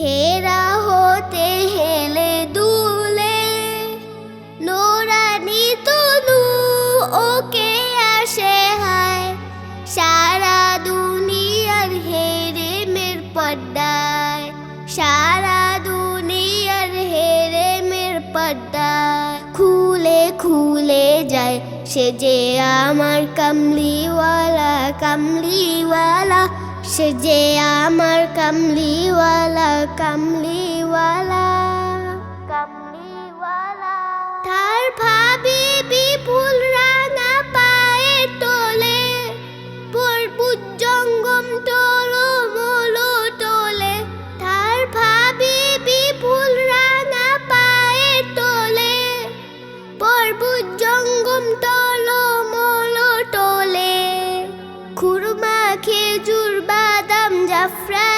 হেরা হতে হেলে দুলে, নোরানি তনু ওকে আসে হায়। সারা দুনিয়ার হেরে মের পর্দায়, সারা দুনিয়ার হেরে মের পর্দায়। খুলে খুলে যায় সে যে আমার কামলিওয়ালা কামলিওয়ালা সে যে আমার কামলিওয়ালা কামলিওয়ালা।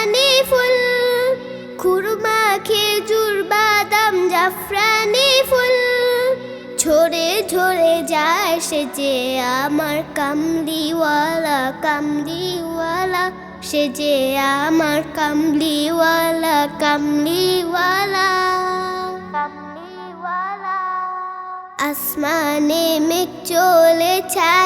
জাফরানি ফুল, খুরমা, খেজুর, বাদাম, জাফরানি ফুল। ঝরে ঝরে যায় সে যে আমার কামলিওয়ালা কামলিওয়ালা। সে যে আমার কামলিওয়ালা কামলিওয়ালা। আসমানে মেঘ চলে ছায়া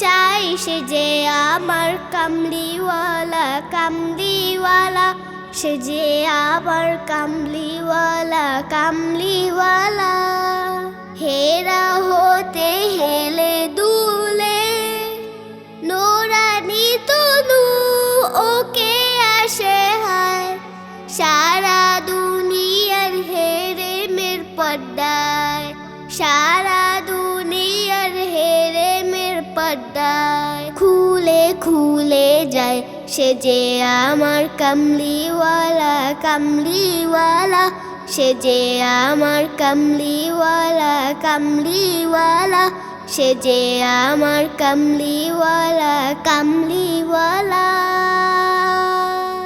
চাই সে যে আমার কামলিওয়ালা কামলিওয়ালা। সে যে আমার কামলিওয়ালা কামলিওয়ালা। হেরা হতে হেলে দুলে, নোরানি তনু ওকে আসে হায়। সারা দুনিয়ার হেরে মের পর্দায়, সারা পর্দায় খুলে খুলে যায়। সে যে আমার কামলিওয়ালা কামলিওয়ালা। সে যে আমার কামলিওয়ালা কামলিওয়ালা। সে যে আমার কামলিওয়ালা কামলিওয়ালা।